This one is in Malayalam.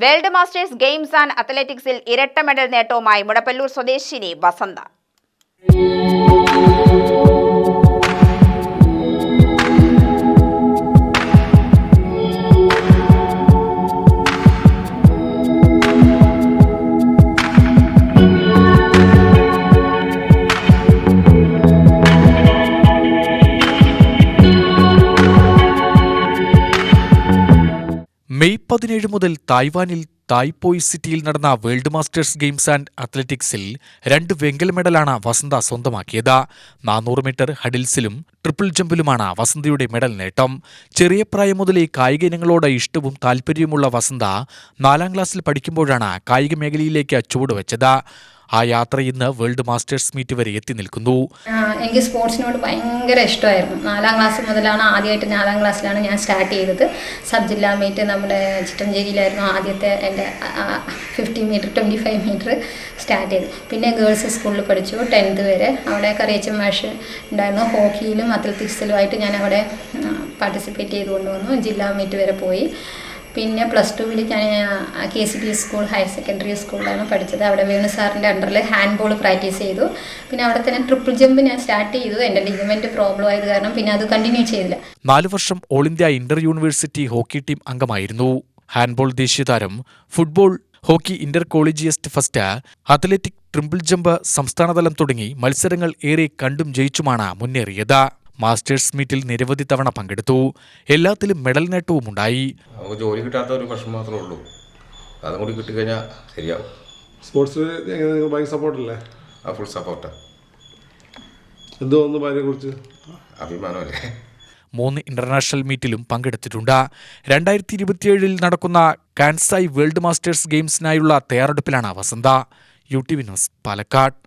വേൾഡ് മാസ്റ്റേഴ്സ് ഗെയിംസ് ആൻഡ് അത്ലറ്റിക്സിൽ ഇരട്ട മെഡൽ നേട്ടവുമായി മുടപ്പല്ലൂർ സ്വദേശിനി വസന്ത. മെയ് പതിനേഴ് മുതൽ തായ്വാനിൽ തായ്പോയ് സിറ്റിയിൽ നടന്ന വേൾഡ് മാസ്റ്റേഴ്സ് ഗെയിംസ് ആൻഡ് അത്ലറ്റിക്സിൽ രണ്ട് വെങ്കല മെഡലാണ് വസന്ത സ്വന്തമാക്കിയത്. നാനൂറ് മീറ്റർ ഹഡിൽസിലും ട്രിപ്പിൾ ജമ്പിലുമാണ് വസന്തയുടെ മെഡൽ നേട്ടം. ചെറിയ പ്രായം മുതലേ കായിക ഇനങ്ങളോട് ഇഷ്ടവും താല്പര്യവുമുള്ള വസന്ത നാലാം ക്ലാസ്സിൽ പഠിക്കുമ്പോഴാണ് കായിക മേഖലയിലേക്ക് ചുവടുവെച്ചത്. ആ യാത്ര ഇന്ന് വേൾഡ് മാസ്റ്റേഴ്സ് മീറ്റ് വരെ എത്തി നിൽക്കുന്നു. എനിക്ക് സ്പോർട്സിനോട് ഭയങ്കര ഇഷ്ടമായിരുന്നു. നാലാം ക്ലാസ് മുതലാണ് ആദ്യമായിട്ട് നാലാം ക്ലാസ്സിലാണ് ഞാൻ സ്റ്റാർട്ട് ചെയ്തത്. സബ് ജില്ലാ മീറ്റ് നമ്മുടെ ചിറ്റഞ്ചേരിയിലായിരുന്നു ആദ്യത്തെ എന്റെ fifty metre twenty five metre start ചെയ്തു. പിന്നെ ഗേൾസ് സ്കൂളിൽ പഠിച്ചു ടെൻത്ത് വരെ. അവിടെ കറിയച്ച മാഷ് ഉണ്ടായിരുന്നു. ഹോക്കിയിലും അത്ലറ്റിക്സിലുമായിട്ട് ഞാൻ അവിടെ പാർട്ടിസിപ്പേറ്റ് ചെയ്തുകൊണ്ട് വന്നു. ജില്ലാ മീറ്റ് വരെ പോയി. പിന്നെ പ്ലസ് ടുവിൽ ഞാൻ K C B school higher secondary സ്കൂളിലാണ് പഠിച്ചത്. അവിടെ വേണു സാറിന്റെ അണ്ടറിൽ ഹാൻഡ് ബോൾ പ്രാക്ടീസ് ചെയ്തു. പിന്നെ അവിടെ തന്നെ ട്രിപ്പിൾ ജമ്പ് ഞാൻ സ്റ്റാർട്ട് ചെയ്തു. എന്റെ ലിഗമെന്റ് പ്രോബ്ലം ആയത് കാരണം പിന്നെ അത് കണ്ടിന്യൂ ചെയ്തില്ല. നാല് വർഷം all India inter university hockey team അംഗമായിരുന്നു. ഹാൻഡ്ബോൾ ദേശീയ താരം football hockey inter collegiate first athletic triple jump സംസ്ഥാനതലം തുടങ്ങി മത്സരങ്ങൾ ഏറെ കണ്ടും ജയിച്ചുമാണ് മുന്നേറിയത്. മാസ്റ്റേഴ്സ് മീറ്റിൽ നിരവധി തവണ പങ്കെടുത്തു. എല്ലാത്തിലും മെഡൽ നേട്ടവും ഉണ്ടായി നമുക്ക് ജോലി കിട്ടാത്ത ഒരു പ്രശ്നം മാത്രമേ ഉള്ളൂ. അതും കൂടി കിട്ടിക്കഴിഞ്ഞാൽ ശരിയാവും. സ്പോർട്സ് ഭയങ്കര സപ്പോർട്ടല്ലേ? ആ ഫുൾ സപ്പോർട്ട്. എന്ത് തോന്നുന്നു ഭാര്യയെ കുറിച്ച് അഭിമാനമല്ലേ? മൂന്ന് ഇന്റർനാഷണൽ മീറ്റിലും പങ്കെടുത്തിട്ടുണ്ട്. രണ്ടായിരത്തി ഇരുപത്തിയേഴിൽ നടക്കുന്ന കാൻസായി വേൾഡ് മാസ്റ്റേഴ്സ് ഗെയിംസിനായുള്ള തയ്യാറെടുപ്പിലാണ് വസന്ത യു ടി വിനോസ് ന്യൂസ് പാലക്കാട്.